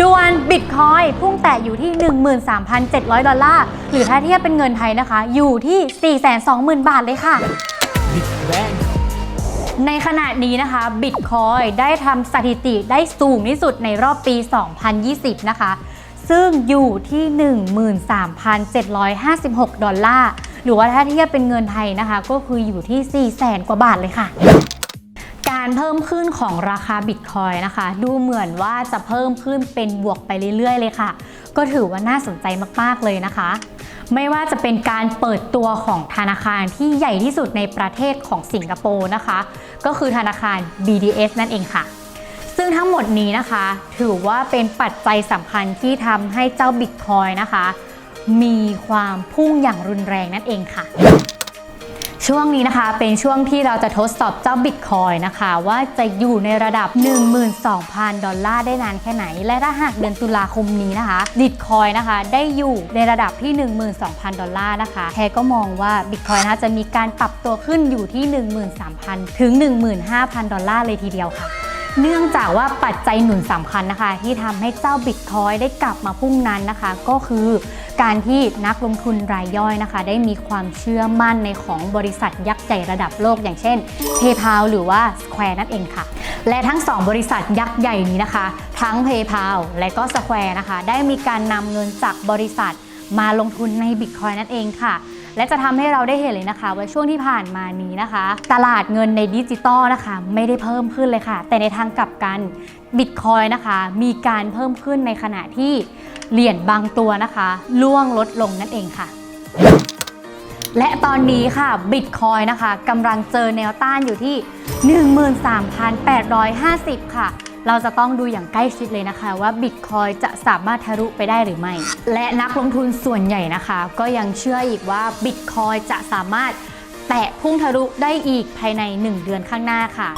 ด่วนบิตคอยพุ่งแตะอยู่ที่ 13,700 ดอลลาร์ หรือถ้าเทียบเป็นเงินไทยนะคะ อยู่ที่ 420,000 บาทเลยค่ะ Big Bang ในขณะนี้นะคะบิตคอยได้ทำสถิติได้สูงที่สุดในรอบปี 2020 นะคะ ซึ่งอยู่ที่ 13,756 ดอลลาร์ หรือว่าถ้าเทียบเป็นเงินไทยนะคะ ก็คืออยู่ที่ 400,000 กว่าบาทเลยค่ะ การเพิ่มขึ้นของราคาบิตคอยนะคะ ดูเหมือนว่าจะเพิ่มขึ้นเป็นบวกไปเรื่อยๆ เลยค่ะ ก็ถือว่าน่าสนใจมากๆเลยนะคะ ไม่ว่าจะเป็นการเปิดตัวของธนาคารที่ใหญ่ที่สุดในประเทศของสิงคโปร์นะคะ ก็คือธนาคาร BDS นั่นเองค่ะซึ่งทั้งหมดนี้นะคะ ถือว่าเป็นปัจจัยสำคัญที่ทำให้เจ้าบิตคอยนะคะ มีความพุ่งอย่างรุนแรงนั่นเองค่ะ ช่วงนี้นะคะเป็นช่วงที่เราจะทดสอบเจ้าบิตคอยนะคะ ว่าจะอยู่ในระดับ 12,000 ดอลลาร์ได้นานแค่ไหน และถ้าหากเดือนตุลาคมนี้นะคะบิตคอยนะคะได้อยู่ในระดับที่ 12,000 ดอลลาร์นะคะแฮก็มองว่าบิตคอยนะคะจะมีการปรับตัวขึ้นอยู่ที่ 13,000 ถึง 15,000 ดอลลาร์เลยทีเดียวค่ะ เนื่องจากว่าปัจจัยหนุนสำคัญนะคะ ที่ทำให้เจ้าบิตคอยได้กลับมาพุ่งนั้นนะคะ ก็คือการที่นักลงทุนรายย่อยนะคะ ได้มีความเชื่อมั่นในของบริษัทยักษ์ใหญ่ระดับโลก อย่างเช่น PayPal หรือว่า Square นั่นเองค่ะ และทั้ง 2 บริษัทยักษ์ใหญ่นี้นะคะ ทั้ง PayPal และก็ Square นะคะ ได้มีการนำเงินจากบริษัทมาลงทุนในบิตคอยนั่นเองค่ะ และจะทำให้เราได้เห็นเลยนะคะ ว่าช่วงที่ผ่านมานี้นะคะ ตลาดเงินในดิจิตอลนะคะ ไม่ได้เพิ่มขึ้นเลยค่ะ แต่ในทางกลับกันบิตคอยนะคะมีการเพิ่มขึ้นในขณะที่เหรียญบางตัวนะคะล่วงลดลงนั่นเองค่ะและตอนนี้ค่ะบิตคอยนะคะกำลังเจอแนวต้านอยู่ที่ 13,850 ค่ะ เราจะต้องดูอย่างใกล้ชิดเลยนะคะว่าบิตคอยจะสามารถทะลุไปได้หรือไม่ และนักลงทุนส่วนใหญ่นะคะ ก็ยังเชื่ออีกว่าบิตคอยจะสามารถแตะพุ่งทะลุได้อีกภายใน 1 เดือนข้างหน้าค่ะ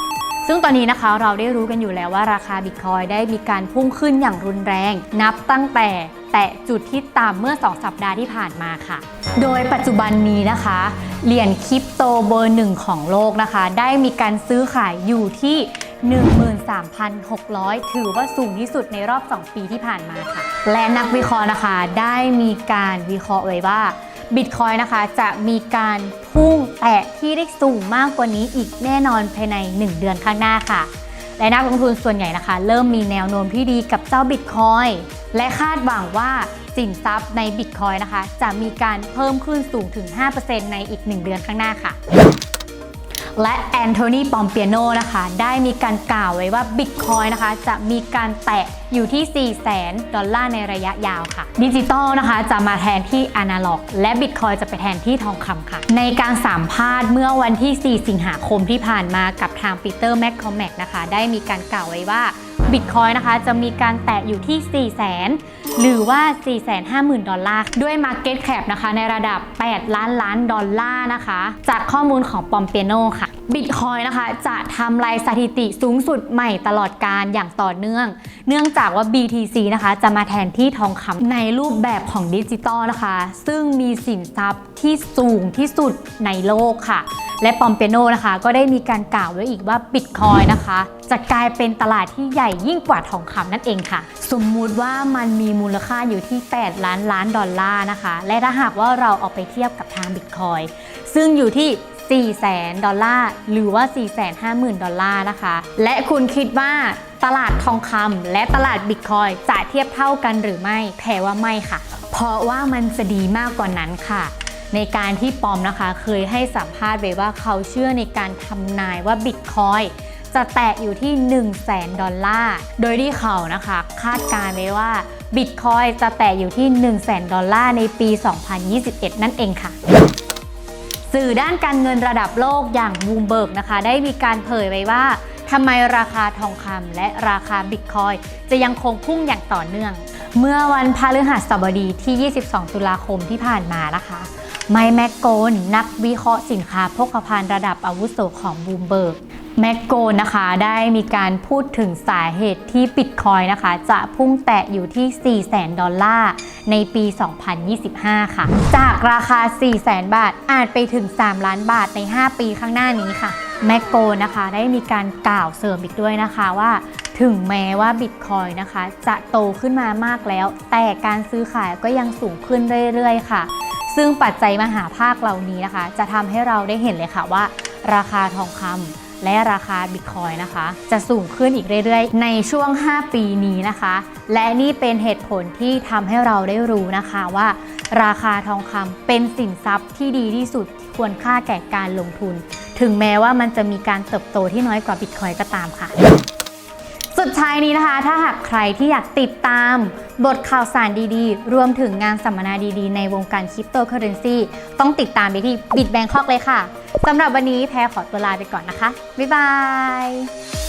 ซึ่งตอนนี้นะคะเราได้รู้กันอยู่แล้วว่าราคาบิตคอยได้มีการพุ่งขึ้นอย่างรุนแรง นับตั้งแต่แตะจุดที่ต่ำเมื่อ 2 สัปดาห์ที่ผ่านมาค่ะ โดยปัจจุบันนี้นะคะ เหรียญคริปโตเบอร์หนึ่งของโลกนะคะ ได้มีการซื้อขายอยู่ที่ 13,600 ถือว่าสูงที่สุดในรอบ 2 ปีที่ผ่านมาค่ะ และนักวิเคราะห์นะคะได้มีการวิเคราะห์ไว้ว่าบิตคอยนะคะจะมีการพุ่งแตะที่ได้สูงมากกว่านี้อีกแน่นอนภายใน 1 เดือนข้างหน้าค่ะ และนักลงทุนส่วนใหญ่นะคะ เริ่มมีแนวโน้มที่ดีกับเจ้าบิตคอยและคาดหวังว่าสินทรัพย์ในบิตคอยนะคะ จะมีการเพิ่มขึ้นสูงถึง 5%ในอีก 1 เดือนข้างหน้าค่ะ และแอนโทนีปอมเปียโนนะคะ ได้มีการกล่าวไว้ว่าบิตคอยนะคะ จะมีการแตะอยู่ที่ 400,000 ดอลลาร์ในระยะยาวค่ะ ดิจิตอลนะคะ จะมาแทนที่อนาล็อก และบิตคอยจะไปแทนที่ทองคำค่ะ ในการสัมภาษณ์เมื่อวันที่ 4 สิงหาคมที่ผ่านมากับทางปีเตอร์แมคคอมแมกนะคะ ได้มีการกล่าวไว้ว่า บิตคอยนะคะจะมีการแตะอยู่ที่ 400,000 หรือว่า 450,000 ดอลลาร์ ด้วย Market Cap นะคะ ในระดับ 8 ล้านล้านดอลลาร์นะคะ จากข้อมูลของปอมเปียโนค่ะ บิตคอยนะคะจะทำลายสถิติสูงสุดใหม่ตลอดการอย่างต่อเนื่อง เนื่องจากว่า BTC นะคะจะมาแทนที่ทองคำในรูปแบบของดิจิตอลนะคะ ซึ่งมีสินทรัพย์ที่สูงที่สุดในโลกค่ะ และปอมเปโนนะคะก็ได้มีการกล่าวไว้อีกว่าบิตคอยนะคะ จะกลายเป็นตลาดที่ใหญ่ยิ่งกว่าทองคำนั่นเองค่ะ สมมุติว่ามันมีมูลค่าอยู่ที่ 8 ล้านล้านดอลลาร์นะคะ และถ้าหากว่าเราเอาไปเทียบกับทางบิตคอยซึ่งอยู่ที่ 4แสนดอลลาร์ หรือว่า 4 5 0 0 0 0 ดอลลาร์นะคะ และคุณคิดว่าตลาดทองคำและตลาดบิตคอยจะเทียบเท่ากันหรือไม่ แพ้ว่าไม่ค่ะ เพราะว่ามันจะดีมากกว่านั้นค่ะในการที่ปอมนะคะเคยให้สัมภาษณ์ไว้ว่าเขาเชื่อในการทำนายว่าบิตคอยจะแตะอยู่ที่ 1 0 0 0 0แสนดอลลาร์ โดยที่เขานะคะ คาดการณ์ไว้ว่าบิตคอยจะแตะอยู่ที่ 1 0 0 0 0แสนดอลลาร์ในปี 2021 นั่นเองค่ะ สื่อด้านการเงินระดับโลกอย่างบูมเบิร์กนะคะ ได้มีการเผยไว้ว่าทำไมราคาทองคำและราคาบิตคอยจะยังคงพุ่งอย่างต่อเนื่อง เมื่อวันพฤหัสบดีที่ 22 ตุลาคมที่ผ่านมานะคะไมแมกโกนนักวิเคราะห์สินค้าโภคภัณฑ์ระดับอาวุโสของบูมเบิร์ก แมกโกนนะคะ ได้มีการพูดถึงสาเหตุที่บิตคอยนะคะ จะพุ่งแตะอยู่ที่ 4 0 0 0 0 ดอลลาร์ ในปี 2025 ค่ะ จากราคา 4 0 0 0 0 บาท อาจไปถึง 3 ล้านบาทใน 5 ปีข้างหน้านี้ค่ะ แมกโกนนะคะ ได้มีการกล่าวเสริมอีกด้วยนะคะว่าถึงแม้ว่าบิตคอยนะคะ จะโตขึ้นมามากแล้ว แต่การซื้อขายก็ยังสูงขึ้นเรื่อยๆ ค่ะ ซึ่งปัจจัยมหาภาคเหล่านี้นะคะ จะทำให้เราได้เห็นเลยค่ะว่า ราคาทองคำ และราคาบิตคอยนะคะ จะสูงขึ้นอีกเรื่อยๆ ในช่วง 5 ปีนี้นะคะ และนี่เป็นเหตุผลที่ทำให้เราได้รู้นะคะว่า ราคาทองคำเป็นสินทรัพย์ที่ดีที่สุดควรค่าแก่การลงทุน ถึงแม้ว่ามันจะมีการเติบโตที่น้อยกว่าบิตคอยก็ตามค่ะ ดท้ายนี้นะคะ ถ้าหากใครที่อยากติดตามบทข่าวสารดีๆ รวมถึงงานสัมมนาดีๆ ในวงการคริปโตเคอเรนซีต้องติดตามไปที่บิตแบงคอกเลยค่ะสำหรับวันนี้แพรขอตัวลาไปก่อนนะคะ บ๊ายบาย